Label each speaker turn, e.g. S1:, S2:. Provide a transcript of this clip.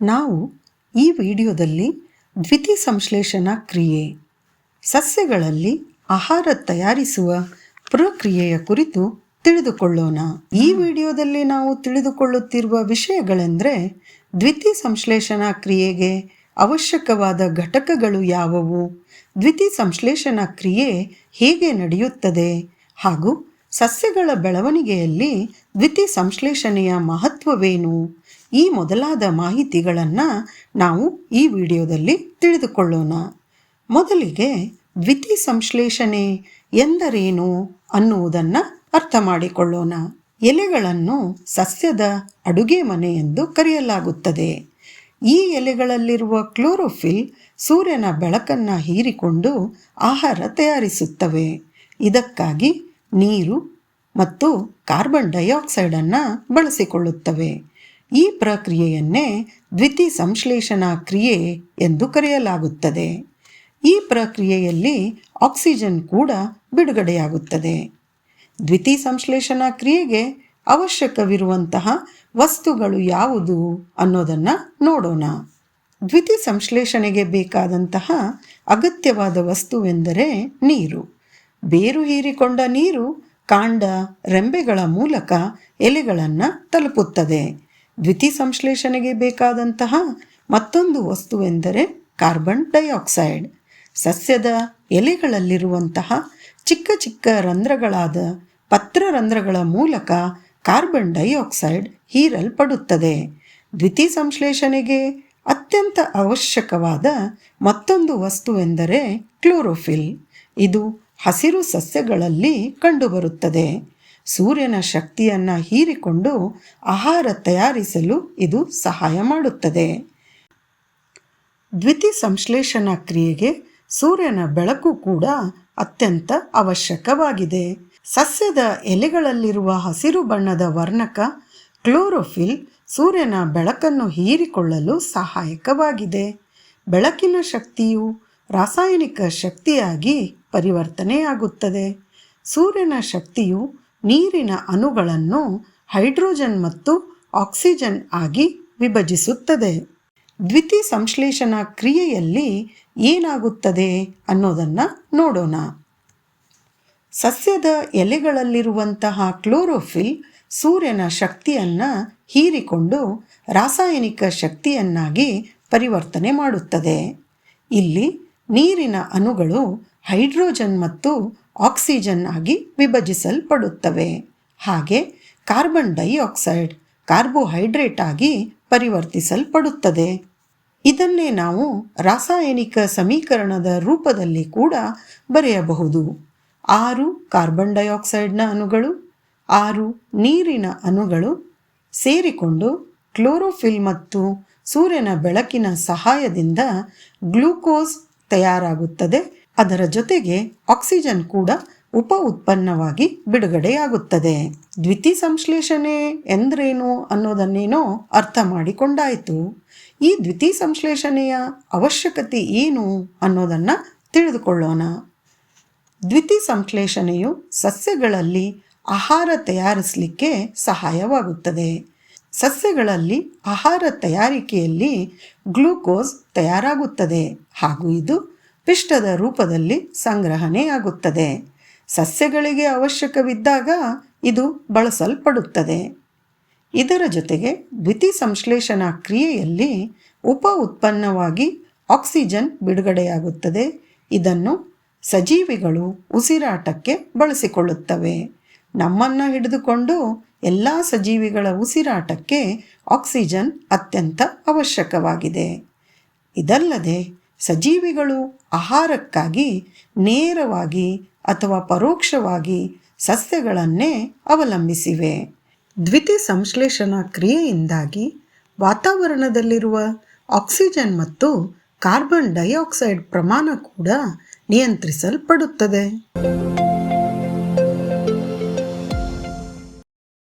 S1: ನಾವು ಈ ವಿಡಿಯೋದಲ್ಲಿ ದ್ವಿತಿ ಸಂಶ್ಲೇಷಣಾ ಕ್ರಿಯೆ, ಸಸ್ಯಗಳಲ್ಲಿ ಆಹಾರ ತಯಾರಿಸುವ ಪ್ರಕ್ರಿಯೆಯ ಕುರಿತು ತಿಳಿದುಕೊಳ್ಳೋಣ. ಈ ವಿಡಿಯೋದಲ್ಲಿ ನಾವು ತಿಳಿದುಕೊಳ್ಳುತ್ತಿರುವ ವಿಷಯಗಳೆಂದರೆ ದ್ವಿತಿ ಸಂಶ್ಲೇಷಣಾ ಕ್ರಿಯೆಗೆ ಅವಶ್ಯಕವಾದ ಘಟಕಗಳು ಯಾವುವು ದ್ವಿತಿ ಸಂಶ್ಲೇಷಣಾ ಕ್ರಿಯೆ ಹೇಗೆ ನಡೆಯುತ್ತದೆ, ಹಾಗೂ ಸಸ್ಯಗಳ ಬೆಳವಣಿಗೆಯಲ್ಲಿ ದ್ವಿತಿ ಸಂಶ್ಲೇಷಣೆಯ ಮಹತ್ವವೇನು ಈ ಮೊದಲಾದ ಮಾಹಿತಿಗಳನ್ನು ನಾವು ಈ ವಿಡಿಯೋದಲ್ಲಿ ತಿಳಿದುಕೊಳ್ಳೋಣ. ಮೊದಲಿಗೆ ದ್ವಿತಿ ಸಂಶ್ಲೇಷಣೆ ಎಂದರೇನು ಅನ್ನುವುದನ್ನು ಅರ್ಥ ಮಾಡಿಕೊಳ್ಳೋಣ. ಎಲೆಗಳನ್ನು ಸಸ್ಯದ ಅಡುಗೆ ಮನೆ ಎಂದು ಕರೆಯಲಾಗುತ್ತದೆ. ಈ ಎಲೆಗಳಲ್ಲಿರುವ ಕ್ಲೋರೋಫಿಲ್ ಸೂರ್ಯನ ಬೆಳಕನ್ನು ಹೀರಿಕೊಂಡು ಆಹಾರ ತಯಾರಿಸುತ್ತವೆ. ಇದಕ್ಕಾಗಿ ನೀರು ಮತ್ತು ಕಾರ್ಬನ್ ಡೈಆಕ್ಸೈಡನ್ನು ಬಳಸಿಕೊಳ್ಳುತ್ತವೆ. ಈ ಪ್ರಕ್ರಿಯೆಯನ್ನೇ ದ್ವಿತಿ ಸಂಶ್ಲೇಷಣಾ ಕ್ರಿಯೆ ಎಂದು ಕರೆಯಲಾಗುತ್ತದೆ. ಈ ಪ್ರಕ್ರಿಯೆಯಲ್ಲಿ ಆಕ್ಸಿಜನ್ ಕೂಡ ಬಿಡುಗಡೆಯಾಗುತ್ತದೆ. ದ್ವಿತಿ ಸಂಶ್ಲೇಷಣಾ ಕ್ರಿಯೆಗೆ ಅವಶ್ಯಕವಿರುವಂತಹ ವಸ್ತುಗಳು ಯಾವುದು ಅನ್ನೋದನ್ನು ನೋಡೋಣ. ದ್ವಿತಿ ಸಂಶ್ಲೇಷಣೆಗೆ ಬೇಕಾದಂತಹ ಅಗತ್ಯವಾದ ವಸ್ತುವೆಂದರೆ ನೀರು. ಬೇರು ಹೀರಿಕೊಂಡ ನೀರು ಕಾಂಡ, ರೆಂಬೆಗಳ ಮೂಲಕ ಎಲೆಗಳನ್ನು ತಲುಪುತ್ತದೆ. ದ್ವಿತಿ ಸಂಶ್ಲೇಷಣೆಗೆ ಬೇಕಾದಂತಹ ಮತ್ತೊಂದು ವಸ್ತುವೆಂದರೆ ಕಾರ್ಬನ್ ಡೈಆಕ್ಸೈಡ್. ಸಸ್ಯದ ಎಲೆಗಳಲ್ಲಿರುವಂತಹ ಚಿಕ್ಕ ಚಿಕ್ಕ ರಂಧ್ರಗಳಾದ ಪತ್ರ ರಂಧ್ರಗಳ ಮೂಲಕ ಕಾರ್ಬನ್ ಡೈಆಕ್ಸೈಡ್ ಹೀರಲ್ಪಡುತ್ತದೆ. ದ್ವಿತಿ ಸಂಶ್ಲೇಷಣೆಗೆ ಅತ್ಯಂತ ಅವಶ್ಯಕವಾದ ಮತ್ತೊಂದು ವಸ್ತುವೆಂದರೆ ಕ್ಲೋರೋಫಿಲ್. ಇದು ಹಸಿರು ಸಸ್ಯಗಳಲ್ಲಿ ಕಂಡುಬರುತ್ತದೆ. ಸೂರ್ಯನ ಶಕ್ತಿಯನ್ನು ಹೀರಿಕೊಂಡು ಆಹಾರ ತಯಾರಿಸಲು ಇದು ಸಹಾಯ ಮಾಡುತ್ತದೆ. ದ್ವಿತಿ ಸಂಶ್ಲೇಷಣಾ ಕ್ರಿಯೆಗೆ ಸೂರ್ಯನ ಬೆಳಕು ಕೂಡ ಅತ್ಯಂತ ಅವಶ್ಯಕವಾಗಿದೆ. ಸಸ್ಯದ ಎಲೆಗಳಲ್ಲಿರುವ ಹಸಿರು ಬಣ್ಣದ ವರ್ಣಕ ಕ್ಲೋರೋಫಿಲ್ ಸೂರ್ಯನ ಬೆಳಕನ್ನು ಹೀರಿಕೊಳ್ಳಲು ಸಹಾಯಕವಾಗಿದೆ. ಬೆಳಕಿನ ಶಕ್ತಿಯು ರಾಸಾಯನಿಕ ಶಕ್ತಿಯಾಗಿ ಪರಿವರ್ತನೆಯಾಗುತ್ತದೆ. ಸೂರ್ಯನ ಶಕ್ತಿಯು ನೀರಿನ ಅಣುಗಳನ್ನು ಹೈಡ್ರೋಜನ್ ಮತ್ತು ಆಕ್ಸಿಜನ್ ಆಗಿ ವಿಭಜಿಸುತ್ತದೆ. ದ್ವಿತಿ ಸಂಶ್ಲೇಷಣಾ ಕ್ರಿಯೆಯಲ್ಲಿ ಏನಾಗುತ್ತದೆ ಅನ್ನೋದನ್ನು ನೋಡೋಣ. ಸಸ್ಯದ ಎಲೆಗಳಲ್ಲಿರುವಂತಹ ಕ್ಲೋರೋಫಿಲ್ ಸೂರ್ಯನ ಶಕ್ತಿಯನ್ನು ಹೀರಿಕೊಂಡು ರಾಸಾಯನಿಕ ಶಕ್ತಿಯನ್ನಾಗಿ ಪರಿವರ್ತನೆ ಮಾಡುತ್ತದೆ. ಇಲ್ಲಿ ನೀರಿನ ಅಣುಗಳು ಹೈಡ್ರೋಜನ್ ಮತ್ತು ಆಕ್ಸಿಜನ್ ಆಗಿ ವಿಭಜಿಸಲ್ಪಡುತ್ತವೆ. ಹಾಗೆ ಕಾರ್ಬನ್ ಡೈಆಕ್ಸೈಡ್ ಕಾರ್ಬೋಹೈಡ್ರೇಟ್ ಆಗಿ ಪರಿವರ್ತಿಸಲ್ಪಡುತ್ತದೆ. ಇದನ್ನೇ ನಾವು ರಾಸಾಯನಿಕ ಸಮೀಕರಣದ ರೂಪದಲ್ಲಿ ಕೂಡ ಬರೆಯಬಹುದು. ಆರು ಕಾರ್ಬನ್ ಡೈಆಕ್ಸೈಡ್ನ ಅಣುಗಳು, ಆರು ನೀರಿನ ಅಣುಗಳು ಸೇರಿಕೊಂಡು ಕ್ಲೋರೋಫಿಲ್ ಮತ್ತು ಸೂರ್ಯನ ಬೆಳಕಿನ ಸಹಾಯದಿಂದ ಗ್ಲೂಕೋಸ್ ತಯಾರಾಗುತ್ತದೆ. ಅದರ ಜೊತೆಗೆ ಆಕ್ಸಿಜನ್ ಕೂಡ ಉಪ ಉತ್ಪನ್ನವಾಗಿ ಬಿಡುಗಡೆಯಾಗುತ್ತದೆ. ದ್ವಿತಿ ಸಂಶ್ಲೇಷಣೆ ಎಂದ್ರೇನು ಅನ್ನೋದನ್ನೇನೋ ಅರ್ಥ ಮಾಡಿಕೊಂಡಾಯಿತು. ಈ ದ್ವಿತಿ ಸಂಶ್ಲೇಷಣೆಯ ಅವಶ್ಯಕತೆ ಏನು ಅನ್ನೋದನ್ನು ತಿಳಿದುಕೊಳ್ಳೋಣ. ದ್ವಿತಿ ಸಂಶ್ಲೇಷಣೆಯು ಸಸ್ಯಗಳಲ್ಲಿ ಆಹಾರ ತಯಾರಿಸಲಿಕ್ಕೆ ಸಹಾಯವಾಗುತ್ತದೆ. ಸಸ್ಯಗಳಲ್ಲಿ ಆಹಾರ ತಯಾರಿಕೆಯಲ್ಲಿ ಗ್ಲೂಕೋಸ್ ತಯಾರಾಗುತ್ತದೆ. ಹಾಗೂ ಇದು ಪಿಷ್ಟದ ರೂಪದಲ್ಲಿ ಸಂಗ್ರಹಣೆಯಾಗುತ್ತದೆ ಸಸ್ಯಗಳಿಗೆ ಅವಶ್ಯಕವಿದ್ದಾಗ ಇದು ಬಳಸಲ್ಪಡುತ್ತದೆ. ಇದರ ಜೊತೆಗೆ ದ್ವಿತಿ ಸಂಶ್ಲೇಷಣಾ ಕ್ರಿಯೆಯಲ್ಲಿ ಉಪ ಉತ್ಪನ್ನವಾಗಿ ಆಕ್ಸಿಜನ್ ಬಿಡುಗಡೆಯಾಗುತ್ತದೆ. ಇದನ್ನು ಸಜೀವಿಗಳು ಉಸಿರಾಟಕ್ಕೆ ಬಳಸಿಕೊಳ್ಳುತ್ತವೆ. ನಮ್ಮನ್ನು ಹಿಡಿದುಕೊಂಡು ಎಲ್ಲ ಸಜೀವಿಗಳ ಉಸಿರಾಟಕ್ಕೆ ಆಕ್ಸಿಜನ್ ಅತ್ಯಂತ ಅವಶ್ಯಕವಾಗಿದೆ. ಇದಲ್ಲದೆ ಸಜೀವಿಗಳು ಆಹಾರಕ್ಕಾಗಿ ನೇರವಾಗಿ ಅಥವಾ ಪರೋಕ್ಷವಾಗಿ ಸಸ್ಯಗಳನ್ನೇ ಅವಲಂಬಿಸಿವೆ. ದ್ವಿತಿ ಸಂಶ್ಲೇಷಣಾ ಕ್ರಿಯೆಯಿಂದಾಗಿ ವಾತಾವರಣದಲ್ಲಿರುವ ಆಕ್ಸಿಜನ್ ಮತ್ತು ಕಾರ್ಬನ್ ಡೈಆಕ್ಸೈಡ್ ಪ್ರಮಾಣ ಕೂಡ ನಿಯಂತ್ರಿಸಲ್ಪಡುತ್ತದೆ.